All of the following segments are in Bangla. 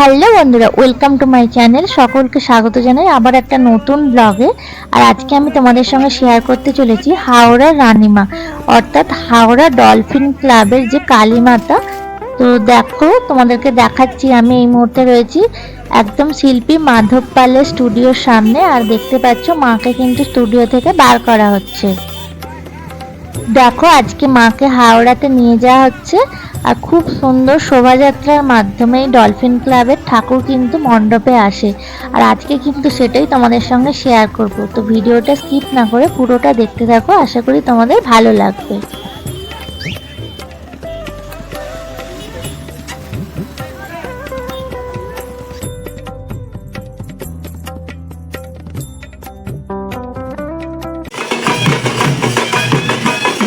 হ্যালো বন্ধুরা ওয়েলকাম টু মাই চ্যানেল সকলকে স্বাগত জানাই আবার একটা নতুন ব্লগে আর আজকে আমি তোমাদের সঙ্গে শেয়ার করতে চলেছি হাওড়া রানীমা, অর্থাৎ হাওড়া ডলফিন ক্লাবের যে কালীমাতা। তো দেখো, তোমাদেরকে দেখাচ্ছি, আমি এই মুহূর্তে রয়েছি একদম শিল্পী মাধব পালের স্টুডিওর সামনে। আর দেখতে পাচ্ছ, মাকে কিন্তু স্টুডিও থেকে বার করা হচ্ছে। দেখো, আজকে মাকে হাওড়াতে নিয়ে যাওয়া হচ্ছে আর খুব সুন্দর শোভাযাত্রার মাধ্যমে ডলফিন ক্লাবের ঠাকুর কিন্তু মণ্ডপে আসে। আর আজকে কিন্তু সেটাই তোমাদের সঙ্গে শেয়ার করব। তো ভিডিওটা স্কিপ না করে পুরোটা দেখতে থাকো, আশা করি তোমাদের ভালো লাগবে।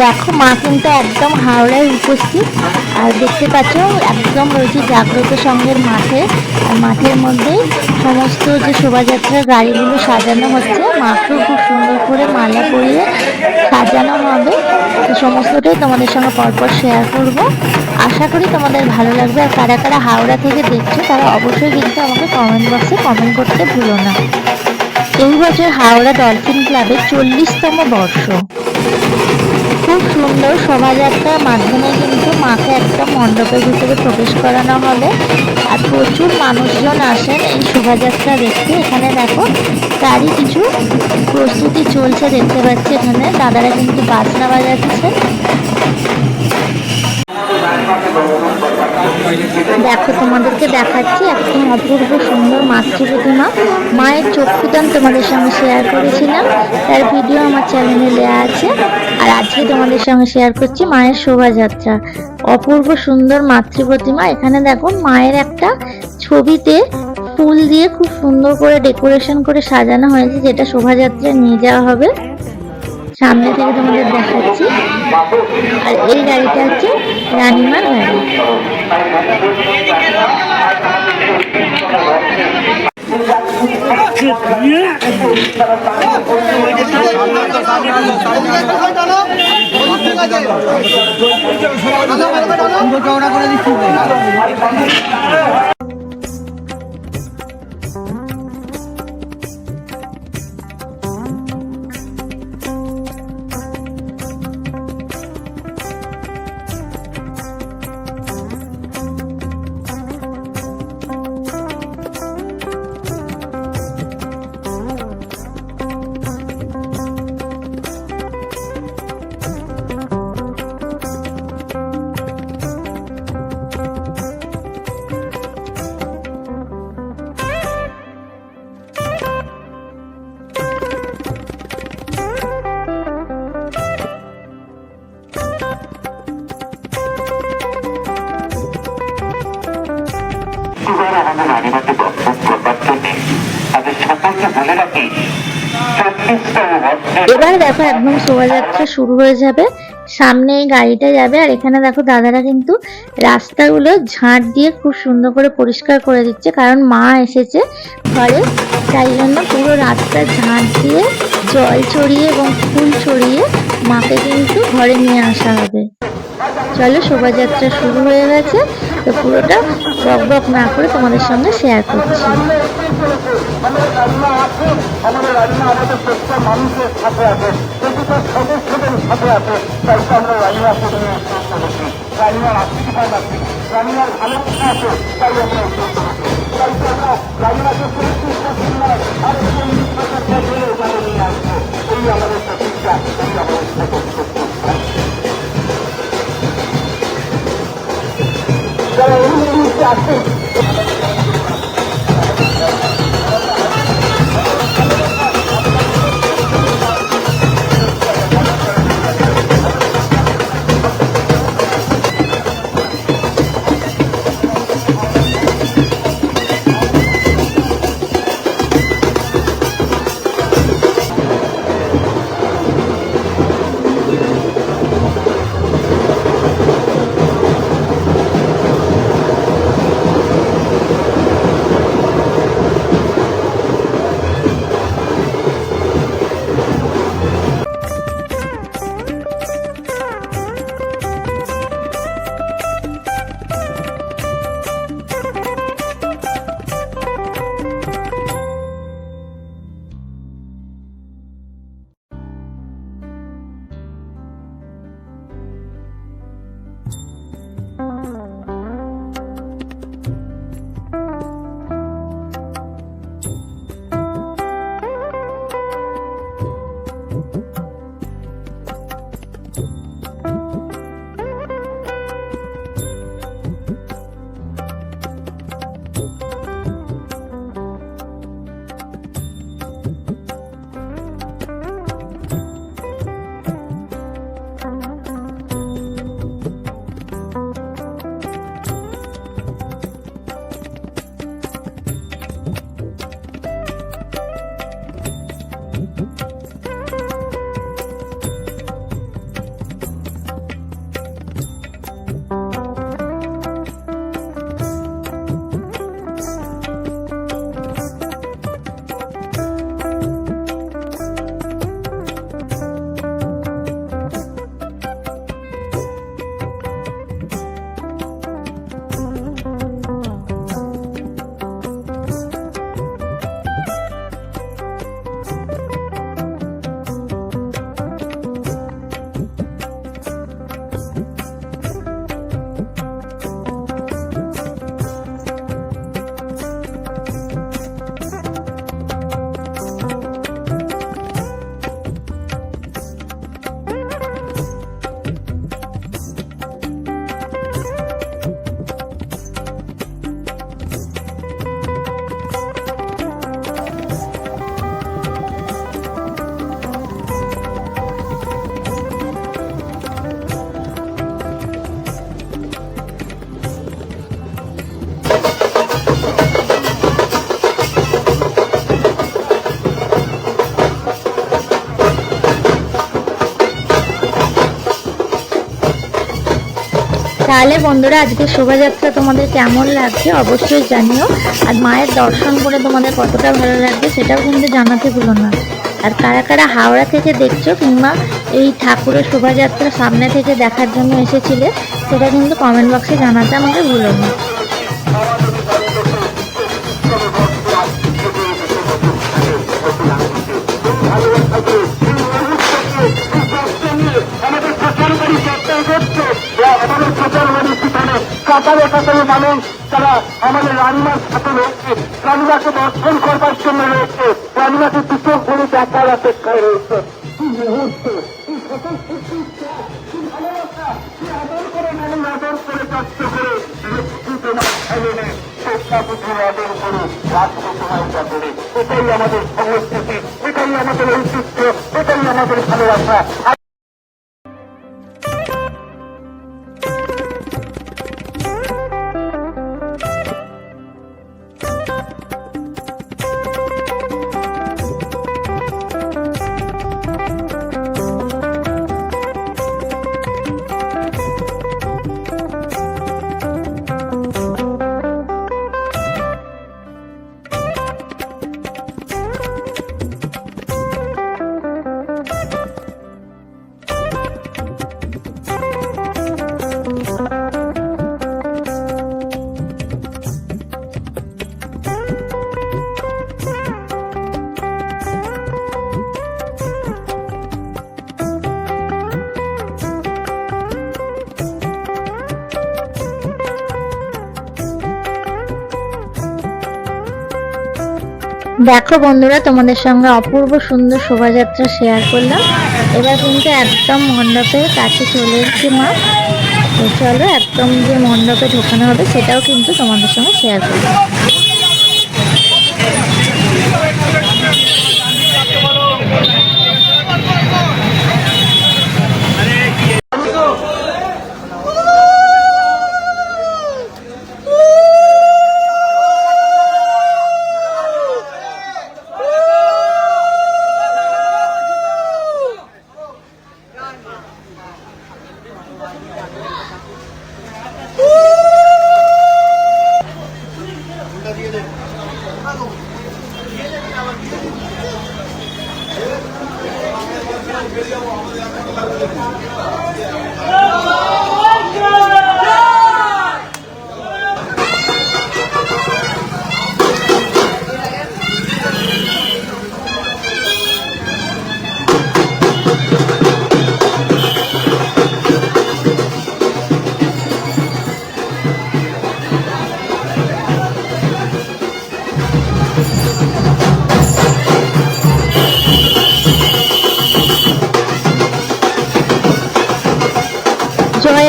দেখো, মা কিন্তু একদম হাওড়ায় উপস্থিত। আর দেখতে পাচ্ছ, একদম রয়েছে জাগ্রত সঙ্গের মাঠে। আর মাঠের মধ্যেই সমস্ত যে শোভাযাত্রার গাড়িগুলো সাজানো হচ্ছে মাকেও খুব সুন্দর করে মালা পরিয়ে সাজানো হবে। তো সমস্তটাই তোমাদের সঙ্গে পরপর শেয়ার করব। আশা করি তোমাদের ভালো লাগবে। আর কারা কারা হাওড়া থেকে দেখছ, তারা অবশ্যই কিন্তু আমাকে কমেন্ট বক্সে কমেন্ট করতে ভুলো না। এই বছর হাওড়া ডলফিন ক্লাবের চল্লিশতম বর্ষ। খুব সুন্দর শোভাযাত্রার মাধ্যমে কিন্তু মাকে একটা মণ্ডপের ভিতরে প্রবেশ করানো হবে। আর প্রচুর মানুষজন আসেন এই শোভাযাত্রা দেখতে। এখানে দেখো, তারই কিছু প্রস্তুতি চলছে দেখতে পাচ্ছি এখানে। দাদারা কিন্তু বাজনা বাজাচ্ছে। দেখো, তোমাদেরকে দেখাচ্ছি একদম অপূর্ব সুন্দর মাতৃ প্রতিমা। মায়ের চক্ষুদান তোমাদের সঙ্গে শেয়ার করেছিলাম। তার ভিডিও আমার চ্যানেলে দেওয়া আছে। আর আজকে তোমাদের সঙ্গে শেয়ার করছি মায়ের শোভাযাত্রা। অপূর্ব সুন্দর মাতৃ প্রতিমা। এখানে দেখো, মায়ের একটা ছবিতে ফুল দিয়ে খুব সুন্দর করে ডেকোরেশন করে সাজানো হয়েছে, যেটা শোভাযাত্রায় নিয়ে যাওয়া হবে। সামনে থেকে তোমাদের দেখাচ্ছি। আর এই গাড়িটা হচ্ছে রানিমার গাড়ি। চওড়া করে দিচ্ছি জন্য তাদের সকলকে বলে রাখি এবার দেখো, একদম শোভাযাত্রা শুরু হয়ে যাবে। সামনে এই গাড়িটা যাবে, আর এখানে দেখো দাদারা কিন্তু রাস্তাগুলো ঝাঁট দিয়ে খুব সুন্দর করে পরিষ্কার করে দিচ্ছে, কারণ মা এসেছে ঘরে। তাই জন্য পুরো রাস্তা ঝাঁট দিয়ে জল ছড়িয়ে এবং ফুল ছড়িয়ে মাকে কিন্তু ঘরে নিয়ে আসা হবে। চলো শোভাযাত্রা শুরু হয়ে গেছে। তো পুরোটা বক বক না করে তোমাদের সঙ্গে শেয়ার করছি। আমাদের মুহূর্তে আছেন Uhum. তাহলে বন্ধুরা আজকে শোভাযাত্রা তোমাদের কেমন লাগছে অবশ্যই জানিও। আর মায়ের দর্শন করে তোমাদের কতটা ভালো লাগবে সেটাও কিন্তু জানাতে ভুলো না। আর কারা কারা হাওড়া থেকে দেখছ কিংবা এই ঠাকুরের শোভাযাত্রা সামনে থেকে দেখার জন্য এসেছিলে, সেটা কিন্তু কমেন্ট বক্সে জানাতে আমাকে ভুলো না। কাতারে কাতারে মানুষ, তারা আমাদের রানীমার সাথে রয়েছে। রানীমাকে দর্শন করবার জন্য রয়েছে। রানীমাকে দুটো করে দেখার অপেক্ষায় রয়েছে। এটাই আমাদের সংস্কৃতি, এটাই আমাদের ঐতিহ্য, এটাই আমাদের ভালোবাসা। দেখো বন্ধুরা, তোমাদের সঙ্গে অপূর্ব সুন্দর শোভাযাত্রা শেয়ার করলাম। এবার কিন্তু একদম মণ্ডপের কাছে চলে এসেছি মা। তো চলো একদম যে মণ্ডপে ঢোকানো হবে, সেটাও কিন্তু তোমাদের সঙ্গে শেয়ার করব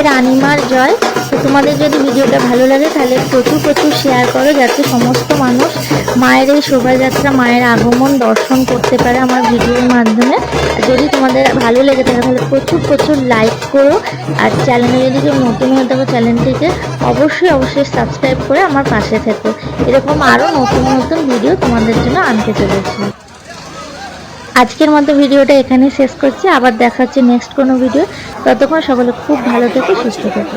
রানিমার জয় তো তোমাদের যদি ভিডিওটা ভালো লাগে, তাহলে প্রচুর প্রচুর শেয়ার করো, যাতে সমস্ত মানুষ মায়ের এই শোভাযাত্রা, মায়ের আগমন দর্শন করতে পারে আমার ভিডিওর মাধ্যমে। যদি তোমাদের ভালো লেগে থাকে, তাহলে প্রচুর প্রচুর লাইক করো। আর চ্যানেলে যদি কেউ নতুন হয়ে থাকো চ্যানেলটিকে অবশ্যই অবশ্যই সাবস্ক্রাইব করে আমার পাশে থেকো। এরকম আরও নতুন নতুন ভিডিও তোমাদের জন্য আনতে চলেছি। আজকের মতো ভিডিওটা এখানেই শেষ করছি। আবার দেখা হচ্ছে নেক্সট কোনো ভিডিও ততক্ষণ সকলে খুব ভালো থেকে, সুস্থ থেকো।